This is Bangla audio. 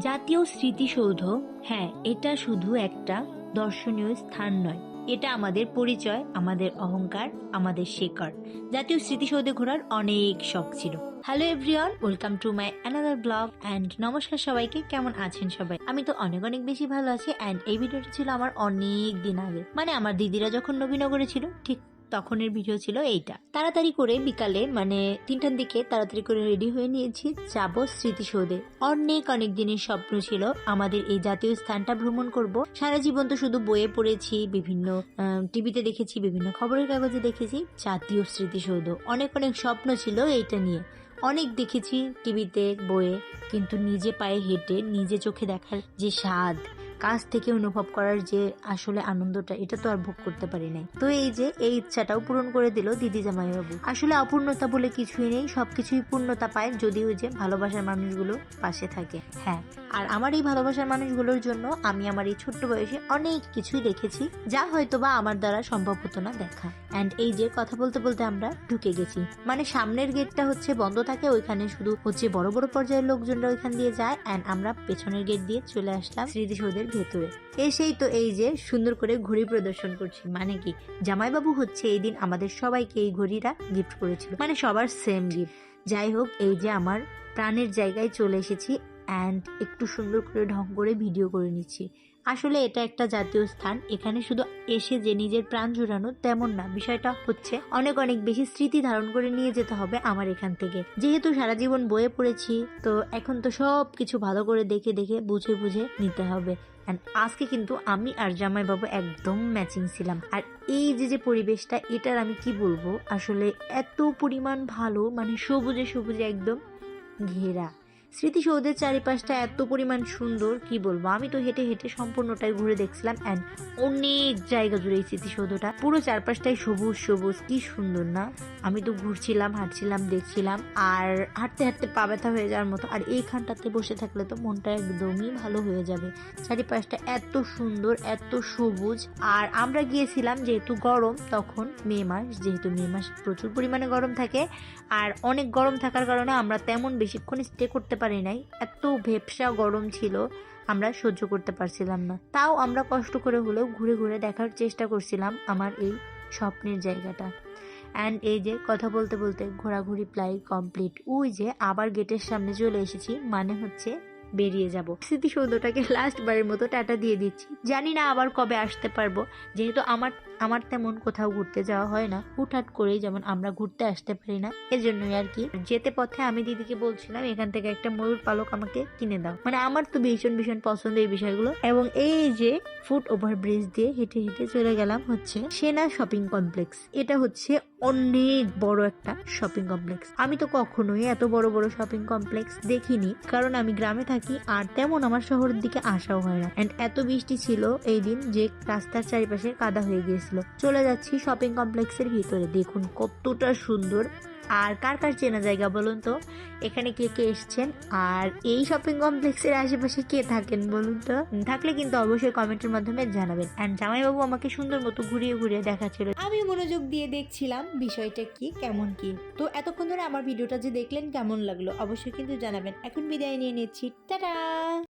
জাতীয় স্মৃতিসৌধ হ্যাঁ এটা শুধু একটা দর্শনীয় স্থান নয়। এটা আমাদের পরিচয়, আমাদের অহংকার, আমাদের শেকর জাতীয় স্মৃতিসৌধে ঘোরার অনেক শখ ছিল। Hello everyone welcome to my another blog and নমস্কার সবাইকে, কেমন আছেন সবাই? আমি তো অনেক অনেক বেশি ভালো আছি অ্যান্ড এই ভিডিওটা ছিল আমার অনেক দিন আগে। মানে আমার দিদিরা যখন নবীনগরে ছিল, ঠিক তখনের ভিডিও ছিল এইটা। তাড়াতাড়ি করে বিকালে মানে তিনটার দিকে তাড়াতাড়ি করে রেডি হয়ে নিয়েছি, যাব স্মৃতিসৌধে। অনেক অনেক দিনের স্বপ্ন ছিল আমাদের এই জাতীয় স্থানটা ভ্রমণ করব। সারা জীবন তো শুধু বইয়ে পড়েছি, বিভিন্ন টিভিতে দেখেছি, বিভিন্ন খবরের কাগজে দেখেছি, জাতীয় স্মৃতিসৌধ। অনেক অনেক স্বপ্ন ছিল এইটা নিয়ে। অনেক দেখেছি টিভিতে বইয়ে, কিন্তু নিজে পায়ে হেঁটে, নিজে চোখে দেখার যে স্বাদ কাছ থেকে অনুভব করার যে আসলে আনন্দটা, এটা তো আর ভোগ করতে পারি নাই। তো এই যে, এই ইচ্ছাটাও পূরণ করে দিল দিদি জামাইবাবু। আসলে অপূর্ণতা বলে কিছুই নেই, সবকিছুই পূর্ণতা পায় যদিও যে ভালোবাসার মানুষগুলো পাশে থাকে। হ্যাঁ আর আমার এই ভালোবাসার মানুষগুলোর জন্য আমি আমার এই ছোট্ট বয়সে অনেক কিছুই দেখেছি, যা হয়তো বা আমার দ্বারা সম্ভব হতো না দেখা। অ্যান্ড এই যে কথা বলতে বলতে আমরা ঢুকে গেছি। মানে সামনের গেটটা হচ্ছে বন্ধ থাকে, ওইখানে শুধু হচ্ছে বড় বড় পর্যায়ের লোকজনরা ওইখান দিয়ে যায় অ্যান্ড আমরা পেছনের গেট দিয়ে চলে আসলাম স্মৃতিসৌধের ভেতরে। এসেই তো এই যে সুন্দর করে ঘড়ি প্রদর্শন করছি। মানে কি, জামাইবাবু হচ্ছে এই দিন আমাদের সবাইকে এই ঘড়িটা গিফট করেছিল। মানে সবার সেম গিফট যাই হোক, এই যে আমার প্রাণের জায়গায় চলে এসেছি অ্যান্ড একটু সুন্দর করে ঢং করে ভিডিও করে নিচ্ছি। আসলে এটা একটা জাতীয় স্থান, এখানে শুধু এসে যে নিজের প্রাণ জুড়ানো তেমন না, বিষয়টা হচ্ছে অনেক অনেক বেশি স্মৃতি ধারণ করে নিয়ে যেতে হবে আমার এখান থেকে। যেহেতু সারা জীবন বয়ে পড়েছি, তো এখন তো সব কিছু ভালো করে দেখে দেখে, বুঝে বুঝে নিতে হবে। অ্যান্ড আজকে কিন্তু আমি আর জামাই বাবু একদম ম্যাচিং ছিলাম। আর এই যে যে পরিবেশটা, এটার আমি কি বলব? আসলে এত পরিমাণ ভালো মানে সবুজে সবুজে একদম ঘেরা। স্মৃতিসৌধের চারিপাশটা এত পরিমাণ সুন্দর, কি বলব? আমি তো হেঁটে হেঁটে সম্পূর্ণটাই ঘুরে দেখছিলাম অ্যান্ড অনেক জায়গা জুড়ে এই স্মৃতিসৌধটা। পুরো চারপাশটাই সবুজ সবুজ, কি সুন্দর না? আমি তো ঘুরছিলাম, হাঁটছিলাম, দেখছিলাম আর হাঁটতে হাঁটতে পা ব্যথা হয়ে যাওয়ার মতো। আর এইখানটাতে বসে থাকলে তো মনটা একদমই ভালো হয়ে যাবে। চারিপাশটা এত সুন্দর, এত সবুজ। আর আমরা গিয়েছিলাম যেহেতু গরম, তখন মে মাস, যেহেতু মে মাস প্রচুর পরিমাণে গরম থাকে। আর অনেক গরম থাকার কারণে আমরা তেমন বেশিক্ষণ স্টে করতে পারি নাই। এত ভেপসা গরম ছিল, আমরা সহ্য করতে পারছিলাম না। তাও আমরা কষ্ট করে হলেও ঘুরে ঘুরে দেখার চেষ্টা করছিলাম আমার এই স্বপ্নের জায়গাটা। অ্যান্ড এই যে কথা বলতে বলতে ঘোরাঘুরি প্লাই কমপ্লিট ওই যে আবার গেটের সামনে চলে এসেছি মানে হচ্ছে বেরিয়ে যাব। স্মৃতিসৌধটাকে লাস্ট বারের মতো টাটা দিয়ে দিচ্ছি। জানি না আবার কবে আসতে পারব, যেহেতু আমার আমার তেমন কোথাও ঘুরতে যাওয়া হয় না। হুটহাট করেই যেমন আমরা ঘুরতে আসতে পারি না, এজন্যই আর কি। যেতে পথে আমি দিদিকে বলছিলাম, এখান থেকে একটা ময়ূর পালক আমাকে কিনে দাও। মানে আমার তো ভীষণ ভীষণ পছন্দ এই বিষয়গুলো। এবং এই যে ফুট ওভার ব্রিজ দিয়ে হেঁটে হেঁটে চলে গেলাম হচ্ছে সেনা শপিং কমপ্লেক্স। এটা হচ্ছে অনেক বড় একটা শপিং কমপ্লেক্স। আমি তো কখনোই এত বড় বড় শপিং কমপ্লেক্স দেখিনি, কারণ আমি গ্রামে থাকি আর তেমন আমার শহরের দিকে আসাও হয় না। এন্ড এত বৃষ্টি ছিল এই দিন যে রাস্তার চারিপাশে কাদা হয়ে গিয়েছিল। চলে যাচ্ছি শপিং কমপ্লেক্সের ভিতরে। দেখুন কতটা সুন্দর। আর কার কার চেনা জায়গা বলুন তো? এখানে কে কে এসছেন? আর এই শপিং কমপ্লেক্সের আশেপাশে কে থাকেন বলুন তো? থাকলে কিন্তু অবশ্যই কমেন্টের মাধ্যমে জানাবেন। অ্যান্ড জামাইবাবু আমাকে সুন্দর মতো ঘুরিয়ে ঘুরিয়ে দেখাচ্ছিল। আমি মনোযোগ দিয়ে দেখছিলাম বিষয়টা কি, কেমন কি। তো এতক্ষণ ধরে আমার ভিডিওটা যে দেখলেন কেমন লাগল, অবশ্যই কিন্তু জানাবেন। এখন বিদায় নিয়ে নিচ্ছি। টাটা!